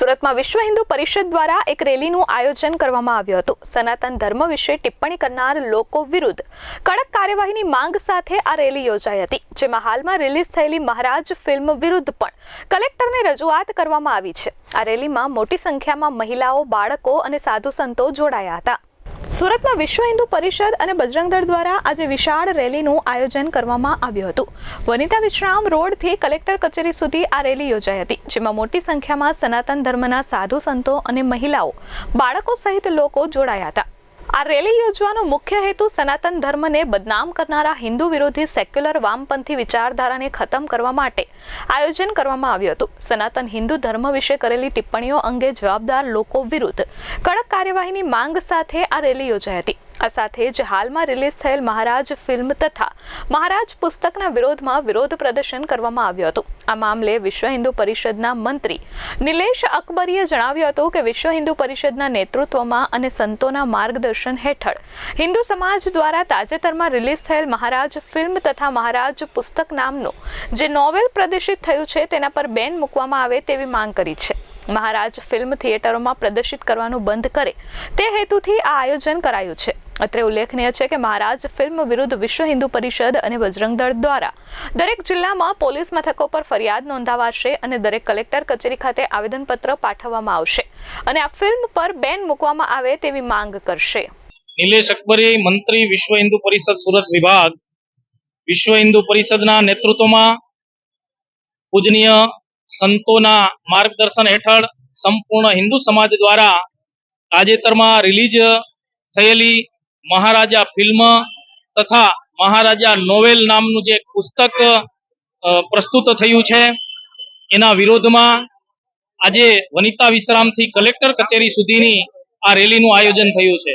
સુરતમાં વિશ્વ હિન્દુ પરિષદ દ્વારા એક રેલીનું આયોજન કરવામાં આવ્યું હતું. સનાતન ધર્મ વિશે ટિપ્પણી કરનાર લોકો વિરુદ્ધ કડક કાર્યવાહીની માંગ સાથે આ રેલી યોજાઈ હતી, જેમાં હાલમાં રિલીઝ થયેલી મહારાજ ફિલ્મ વિરુદ્ધ પણ કલેક્ટરને રજૂઆત કરવામાં આવી છે. આ રેલીમાં મોટી સંખ્યામાં મહિલાઓ, બાળકો અને સાધુ સંતો જોડાયા હતા. સુરતમાં વિશ્વ હિન્દુ પરિષદ અને બજરંગ દળ દ્વારા આજે વિશાળ રેલીનું આયોજન કરવામાં આવ્યું હતું. વનિતા વિશ્રામ રોડથી કલેક્ટર કચેરી સુધી આ રેલી યોજાઈ હતી, જેમાં મોટી સંખ્યામાં સનાતન ધર્મના સાધુ સંતો અને મહિલાઓ, બાળકો સહિત લોકો જોડાયા હતા. આ રેલી યોજવાનો મુખ્ય હેતુ સનાતન ધર્મને બદનામ કરનારા હિન્દુ વિરોધી સેક્યુલર વામપંથી વિચારધારાને ખતમ કરવા માટે આયોજન કરવામાં આવ્યું હતું. સનાતન હિન્દુ ધર્મ વિશે કરેલી ટિપ્પણીઓ અંગે જવાબદાર લોકો વિરુદ્ધ કડક કાર્યવાહીની માંગ સાથે આ રેલી યોજાઈ હતી. આ સાથે જ હાલમાં રિલીઝ થયેલ મહારાજ ફિલ્મ તથા મહારાજ પુસ્તકના વિરોધમાં વિરોધ પ્રદર્શન કરવામાં આવ્યું હતું. આ મામલે વિશ્વ હિન્દુ પરિષદના મંત્રી નિલેશ અકબરીએ જણાવ્યું હતું કે વિશ્વ હિન્દુ પરિષદના નેતૃત્વમાં અને સંતોના માર્ગદર્શન હેઠળ હિન્દુ સમાજ દ્વારા તાજેતરમાં રિલીઝ થયેલ મહારાજ ફિલ્મ તથા મહારાજ પુસ્તક નામનું જે નોવેલ પ્રદર્શિત થયું છે તેના પર બેન મૂકવામાં આવે તેવી માંગ કરી છે. મહારાજ ફિલ્મ થિયેટરોમાં પ્રદર્શિત કરવાનું બંધ કરે તે હેતુથી આ આયોજન કરાયું છે. અત્રે ઉલ્લેખનીય છે કે મહારાજ ફિલ્મ વિરુદ્ધ વિશ્વ હિન્દુ પરિષદ અને બજરંગ દળ દ્વારા દરેક જિલ્લામાં પોલીસ મથકો પર ફરિયાદ નોંધાવાશે અને દરેક કલેક્ટર કચેરી ખાતે આવેદનપત્ર પાઠવવામાં આવશે અને આ ફિલ્મ પર બેન મૂકવામાં આવે તેવી માંગ કરશે. નિલેશ અકબરે મંત્રી વિશ્વ હિન્દુ પરિષદ સુરત વિભાગ વિશ્વ હિન્દુ પરિષદના નેતૃત્વમાં પૂજનીય સંતોના માર્ગદર્શન હેઠળ સંપૂર્ણ હિન્દુ સમાજ દ્વારા તાજેતરમાં રિલીઝ થયેલી મહારાજા ફિલ્મ તથા મહારાજા નોવેલ નામનું જે પુસ્તક પ્રસ્તુત થયું છે, એના વિરોધમાં આજે વનિતા વિશ્રામથી કલેક્ટર કચેરી સુધીની આ રેલીનું આયોજન થયું છે.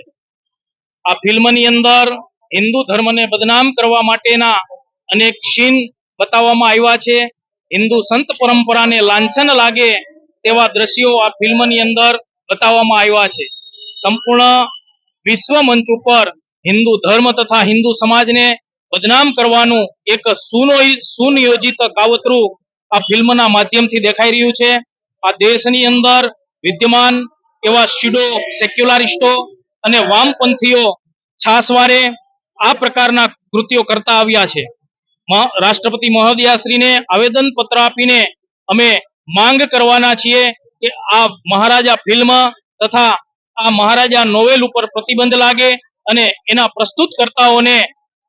આ ફિલ્મની અંદર હિન્દુ ધર્મને બદનામ કરવા માટેના અનેક ક્ષીણ બતાવવામાં આવ્યા છે. હિન્દુ સંત પરંપરાને લાંછન લાગે તેવા દ્રશ્યો આ ફિલ્મની અંદર બતાવવામાં આવ્યા છે. સંપૂર્ણ વિશ્વ મંચ ઉપર હિન્દુ ધર્મ તથા હિન્દુ સમાજને બદનામ કરવાનું એક સુનો- સુનિયોજિત કાવતરું આ ફિલ્મના માધ્યમથી દેખાઈ રહ્યું છે. આ દેશની અંદર વિદ્યમાન એવા શીડો સેક્યુલારિસ્ટો અને વામપંથીઓ છાસવારે આ પ્રકારના કૃત્યો કરતા આવ્યા છે. રાષ્ટ્રપતિ મહોદયાશ્રીને આવેદન પત્ર આપીને અમે માંગ કરવાના છીએ કે આ મહારાજા ફિલ્મ તથા આ મહારાજા નોવેલ ઉપર પ્રતિબંધ લાગે અને એના પ્રસ્તુતકર્તાઓને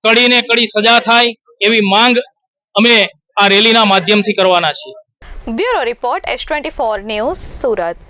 કડીને કડી સજા થાય એવી માંગ અમે આ રેલીના માધ્યમથી કરવાના છીએ. Bureau report S twenty four news Surat.